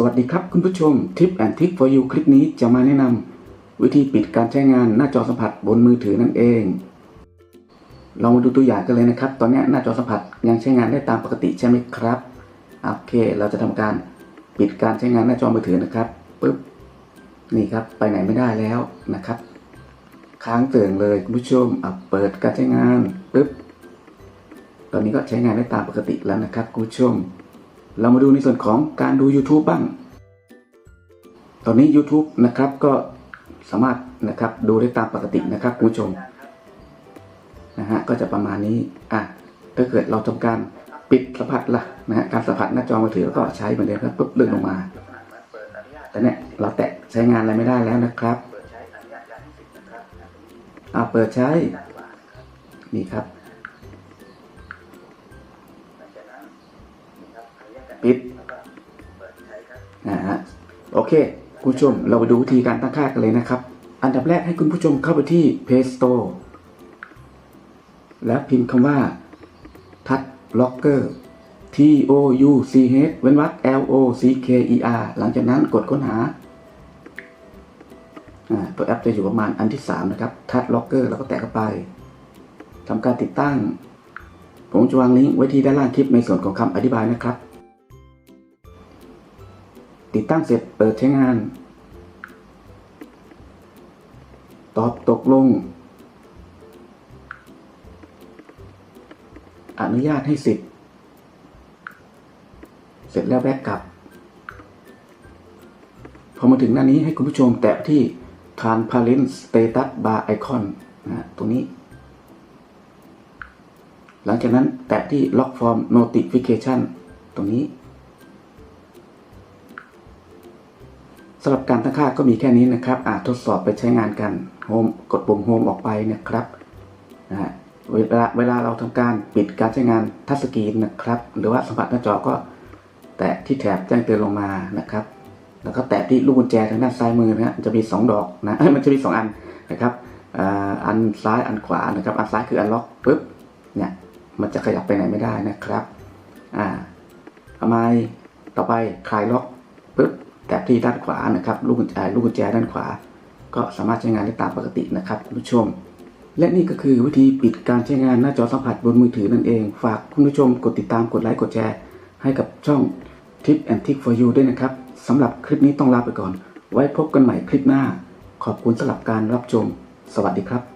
สวัสดีครับคุณผู้ชม Tip and Trick for you คลิปนี้จะมาแนะนำวิธีปิดการใช้งานหน้าจอสัมผัสบนมือถือนั่นเอง เรามาดูตัวอย่างกันเลยนะครับ ตอนนี้หน้าจอสัมผัสยังใช้งานได้ตามปกติใช่ไหมครับโอเค เราจะทำการปิดการใช้งานหน้าจอมือถือนะครับปึ๊บนี่ครับไปไหนไม่ได้แล้วนะครับ ค้างเตือนเลยคุณผู้ชมอะเปิดการใช้งานปึ๊บตอนนี้ก็ใช้งานได้ตามปกติแล้วนะครับคุณผู้ชม เรามาดูในส่วนของการดู YouTube บ้าง ตอนนี้ YouTube นะครับก็สามารถนะครับดูได้ตามปกตินะครับคุณผู้ชมนะฮะก็จะประมาณนี้อะถ้าเกิดเราทำการปิดสัมผัสละนะฮะการสัมผัสหน้าจอมือถือก็ใช้เหมือนเดิมครับปุ๊บเลื่อนลงมา แต่เนี่ยเราแตะใช้งานอะไรไม่ได้แล้วนะครับอ่าเปิดใช้นี่ครับ ปิดนะฮะโอเค คุณผู้ชมเราไปดูวิธีการตั้งค่ากันเลยนะครับ อันดับแรกให้คุณผู้ชมเข้าไปที่ Play Store แล้วพิมพ์คำว่า Touch Locker T O U C H เว้นวรรค L O C K E R หลังจากนั้นกดค้นหาตัวแอปจะอยู่ประมาณอันที่ 3 นะครับ Touch Locker แล้วก็แตะเข้าไปทำการติดตั้ง ผมจะวางลิงก์ไว้ที่ด้านล่างคลิปในส่วนของคำอธิบายนะครับ ติดตั้งเสร็จเปิดใช้งาน ตอบตกลง อนุญาตให้สิทธิ์ เสร็จแล้วแบกกลับ พอมาถึงหน้านี้ให้คุณผู้ชมแตะที่ Transparent Status Bar Icon นะฮะตรงนี้ หลังจากนั้นแตะที่ Lock Form Notification ตรงนี้ สำหรับการตั้งค่าก็มีแค่นี้นะครับอาจทดสอบไปใช้งานกันโฮมกดปุ่มโฮมออกไปนะครับนะเวลาเวลาเราทำการปิดการใช้งานทัชสกรีนนะครับ หรือว่าสัมผัสหน้าจอก็ แตะที่แถบแจ้งเตือนลงมานะครับ แล้วก็แตะที่ลูกกุญแจทางด้านซ้ายมือนะฮะจะมี 2 ดอกนะมันจะมี 2 อันนะครับอันซ้ายอันขวานะครับ อันซ้ายคืออันล็อกปุ๊บเนี่ยมันจะขยับไปไหนไม่ได้นะครับอ่าทำไมต่อไปคลายล็อกปุ๊บ แตะที่ด้านขวานะครับลูกกุญแจลูกกุญแจด้านขวา ก็สามารถใช้งานได้ตามปกตินะครับคุณผู้ชม และนี่ก็คือวิธีปิดการใช้งานหน้าจอสัมผัสบนมือถือนั่นเอง ฝากคุณผู้ชมกดติดตามกดไลค์กดแชร์ให้กับช่อง Tip and Trick for you ด้วยนะครับสำหรับคลิปนี้ต้องลาไปก่อน ไว้พบกันใหม่คลิปหน้า ขอบคุณสำหรับการรับชม สวัสดีครับ